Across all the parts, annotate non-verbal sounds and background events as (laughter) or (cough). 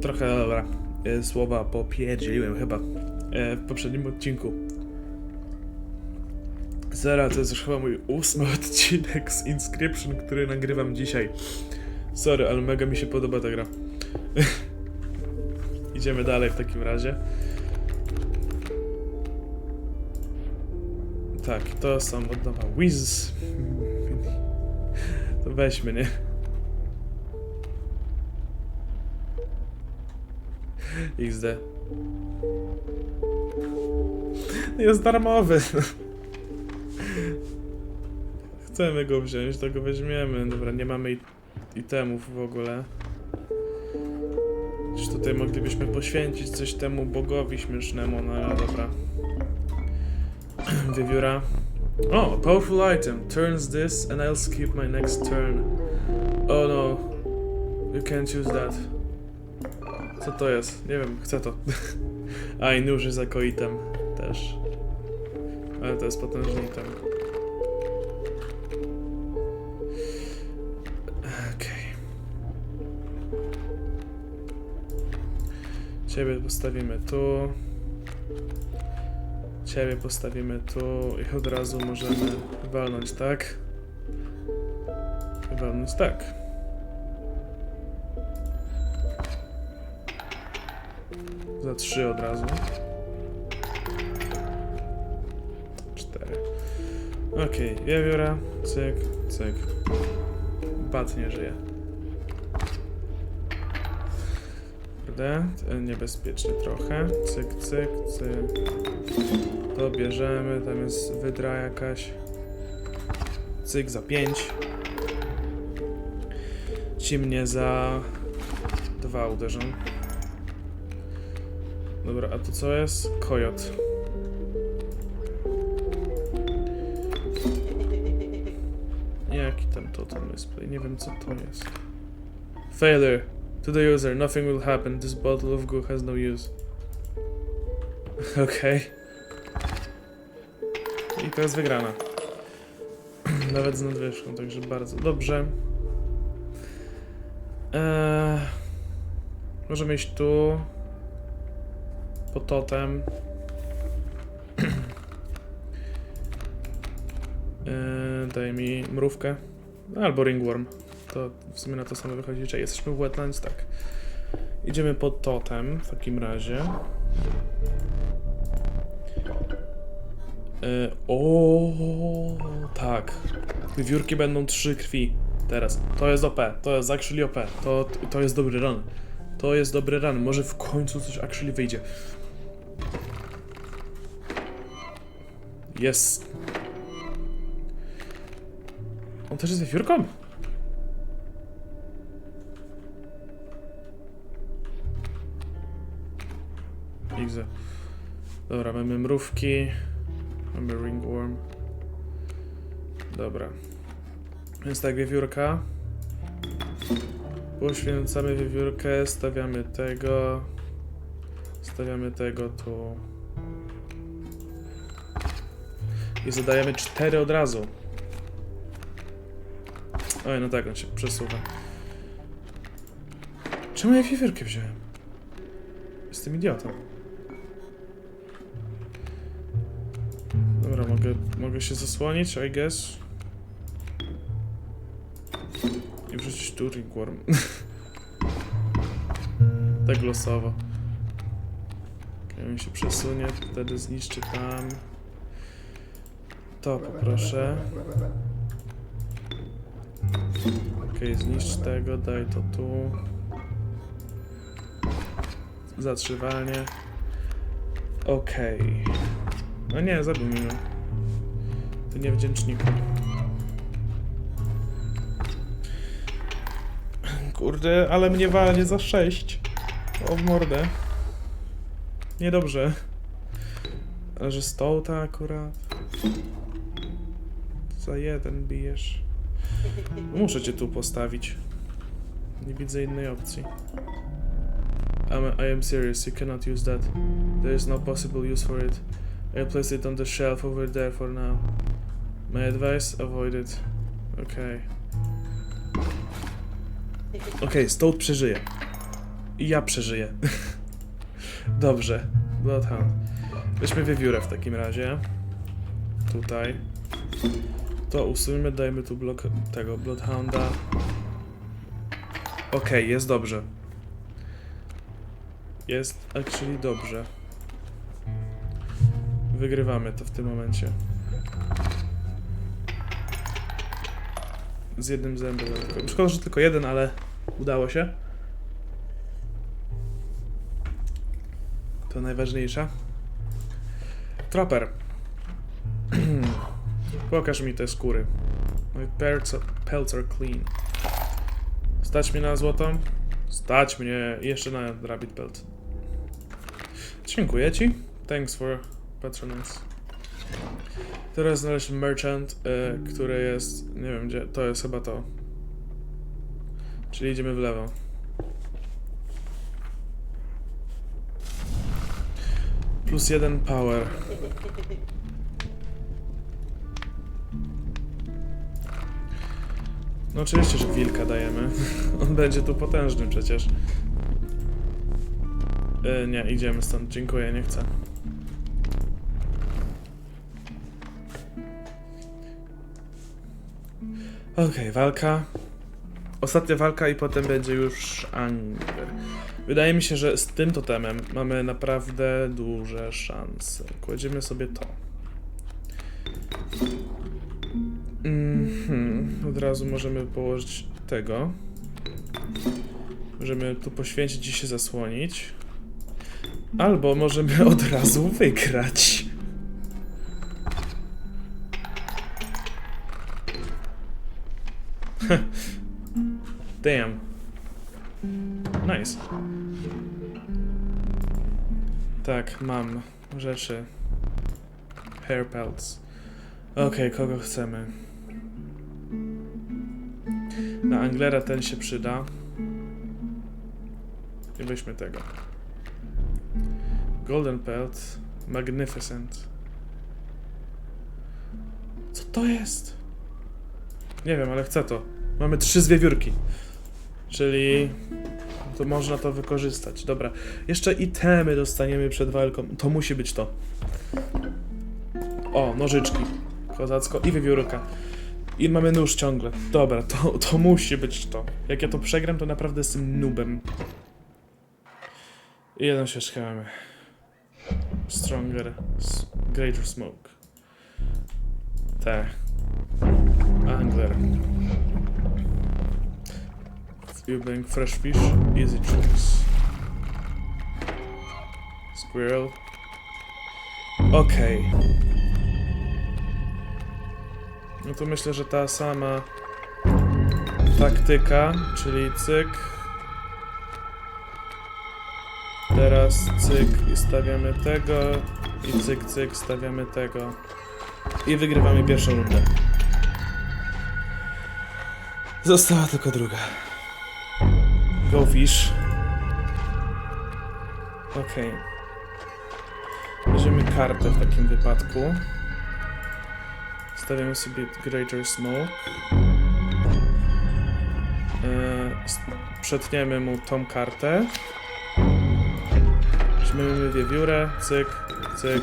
trochę dobra, e, słowa popierdzieliłem chyba e, w poprzednim odcinku. Zera, to jest już chyba mój ósmy (laughs) odcinek z Inscription, który nagrywam dzisiaj. Sorry, ale mega mi się podoba ta gra. (laughs) Idziemy dalej w takim razie. Tak, to są od nowa Wiz. (laughs) To weźmy, nie? XD. Jest darmowy. Chcemy go wziąć, to go weźmiemy. Dobra, nie mamy itemów w ogóle. Czy tutaj moglibyśmy poświęcić coś temu bogowi śmiesznemu, no ale dobra. (clears throat) Wiewióra. O, a powerful item. Turns this and I'll skip my next turn. Oh no. You can't use that. Co to jest? Nie wiem, chcę to. (laughs) A i nóż jest jako item też. Ale to jest potężny item. Okej. Ciebie postawimy tu. Ciebie postawimy tu i od razu możemy walnąć tak. Walnąć tak. Za trzy od razu. Cztery. Okej, okay, wiewióra, cyk, cyk. Bat nie żyje. Kurde, niebezpiecznie trochę. Cyk, cyk, cyk. To bierzemy, tam jest wydra jakaś. Cyk za 5. Ci mnie za dwa uderzą. Dobra, a to co jest? Kojot. Jaki tam totem display? Nie wiem co to jest. Failure. To the user, nothing will happen. This bottle of goo has no use. (laughs) Okej. I to jest wygrana. (clears throat) Nawet z nadwyżką, także bardzo dobrze. Eee, możemy iść tu. Po totem. Eee, (clears throat) daj mi mrówkę. Albo ringworm. To w sumie na to samo wychodzi. Czy jesteśmy w wetlands? Tak. Idziemy pod totem w takim razie. E, o, tak. Wiewiórki będą trzy krwi. Teraz. To jest OP. To jest actually OP. To, to jest dobry run. To jest dobry run. Może w końcu coś actually wyjdzie. Jest. On też jest wiewiórką? Igze. Dobra, mamy mrówki. Mamy ringworm. Dobra. Więc tak, wiewiórka. Poświęcamy wiewiórkę, stawiamy tego. Stawiamy tego tu. I zadajemy cztery od razu. Oj, no tak, on się przesuwa. Czemu ja wiewiórkę wziąłem? Jestem idiotą. Dobra, mogę, mogę się zasłonić, I guess. I wrzucić tu ringworm. (laughs) tak losowo. Okay, on się przesunie, wtedy zniszczy tam. To poproszę. Okej, okay, zniszcz tego, daj to tu. Zatrzymanie. Okej. No nie, zabił mnie. Ty niewdzięczniku. Kurde, ale mnie walnie za 6. O w mordę. Niedobrze. Ale że stołta akurat. Za jeden bijesz. Muszę cię tu postawić. Nie widzę innej opcji. I'm, I am serious, you cannot use that. There is no possible use for it. I place it on the shelf over there for now. My advice, avoid it. Okej. Okej, Stout przeżyje. I ja przeżyję. (laughs) Dobrze. Bloodhound. Weźmy wiewiórę w takim razie. Tutaj. To usuńmy, dajmy tu blok tego Bloodhounda. Okej, jest dobrze. Jest actually dobrze. Wygrywamy to w tym momencie. Z jednym zębem. Szkoda, że tylko jeden, ale udało się. To najważniejsze. Trapper. Pokaż mi te skóry. Pelts are clean. Stać mnie na złotą? Stać mnie jeszcze na rabbit pelt. Dziękuję ci. Thanks for patronage. Teraz znaleźć merchant, y, który jest, nie wiem gdzie, to jest chyba to. Czyli idziemy w lewo. Plus jeden power. No oczywiście, że wilka dajemy. (laughs) On będzie tu potężny przecież. Y, nie, idziemy stąd. Dziękuję, nie chcę. Okej, walka. Ostatnia walka i potem będzie już Angler. Wydaje mi się, że z tym totemem mamy naprawdę duże szanse. Kładziemy sobie to. Mhm. Od razu możemy położyć tego. Możemy tu poświęcić i się zasłonić. Albo możemy (laughs) od razu wygrać. (laughs) Damn. Nice. Tak, mam rzeczy. Hair pelts. Okej, kogo chcemy? Na Anglera ten się przyda. I weźmy tego. Golden Pelt. Magnificent. Co to jest? Nie wiem, ale chcę to. Mamy trzy zwiewiórki. Czyli to można to wykorzystać. Dobra. Jeszcze itemy dostaniemy przed walką. To musi być to. O, nożyczki. Kozacko i wiewiórka. I mamy nóż ciągle. Dobra, to, to musi być to. Jak ja to przegram, to naprawdę jestem nubem. I się schowamy. Stronger. Greater smoke. Te. Angler. Bring fresh fish, easy choice. Squirrel. Okej. No to myślę, że ta sama taktyka, czyli cyk. Teraz cyk i stawiamy tego. I cyk, cyk, stawiamy tego. I wygrywamy pierwszą rundę. Została tylko druga. Go fish. Okej. Weźmiemy kartę w takim wypadku. Stawiamy sobie Greater Smoke. S- przetniemy mu tą kartę. Weźmiemy wiewiórę, cyk, cyk.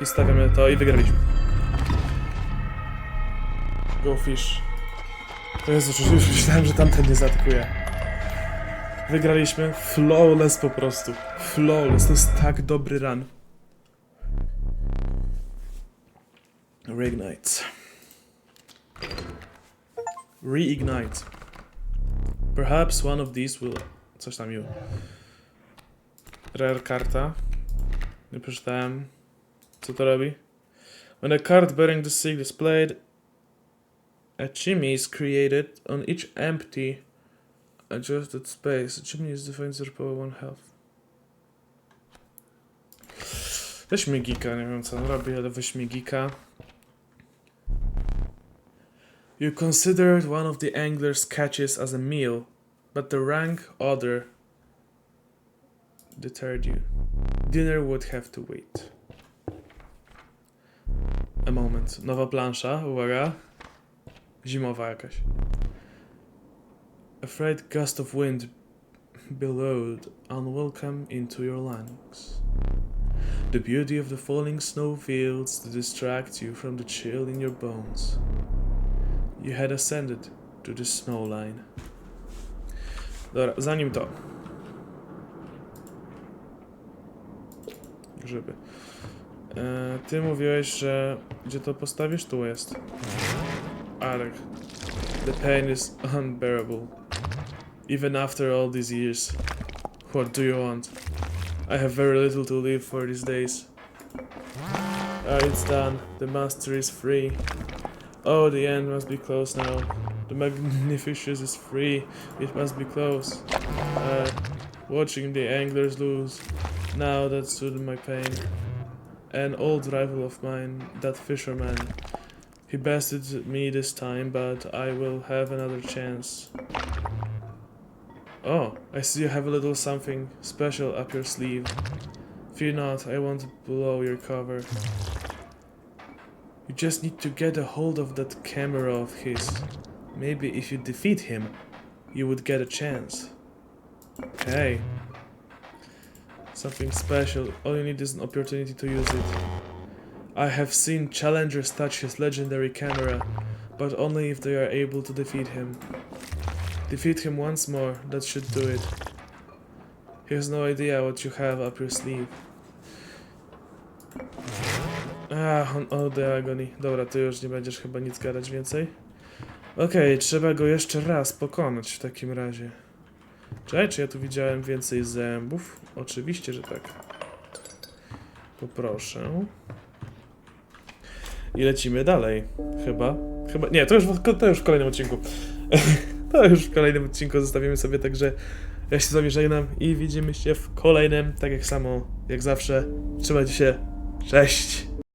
I stawiamy to i wygraliśmy. Go fish. Jest (laughs) już myślałem, że tamten nie zaatakuje. Wygraliśmy. Flawless po prostu. Flawless. To jest tak dobry run. Reignite. Reignite. Perhaps one of these will... Coś tam you. Rare karta. Nie przeczytałem. Co to robi? When a card bearing the seal is played, a chimney is created on each empty adjusted space. A chimney is defined as power one health. Weźmy Gika, nie wiem co on robi, ale weźmy Gika. You considered one of the angler's catches as a meal, but the rank order deterred you. Dinner would have to wait. A moment. Nowa plansza, uwaga. Zimowa jakaś. Afraid gust of wind billowed unwelcome into your lungs. The beauty of the falling snow fields to distract you from the chill in your bones. You had ascended to the snow line. Dobra, zanim to. Grzyby. E, ty mówiłeś, że gdzie to postawisz? Tu jest. Arek. The pain is unbearable. Even after all these years. What do you want? I have very little to live for these days. Ah, it's done. The master is free. Oh, the end must be close now. The magnificence is free. It must be close. Uh, watching the anglers lose. Now that soothed my pain. An old rival of mine, that fisherman. He bested me this time, but I will have another chance. Oh, I see you have a little something special up your sleeve. Fear not, I won't blow your cover. You just need to get a hold of that camera of his. Maybe if you defeat him, you would get a chance. Okay. Something special. All you need is an opportunity to use it. I have seen challengers touch his legendary camera, but only if they are able to defeat him. Defeat him once more, that should do it. He has no idea what you have up your sleeve. Ah, on, oh, the. Dobra, ty już nie będziesz chyba nic gadać więcej. Okej, trzeba go jeszcze raz pokonać w takim razie. Czekaj, czy ja tu widziałem więcej zębów? Oczywiście, że tak. Poproszę. I lecimy dalej. Chyba. Chyba. Nie, to już, w- to już w kolejnym odcinku. (laughs) to już w kolejnym odcinku zostawimy sobie, także ja się z wami żegnam i widzimy się w kolejnym, tak jak samo, jak zawsze. Trzymajcie się. Cześć!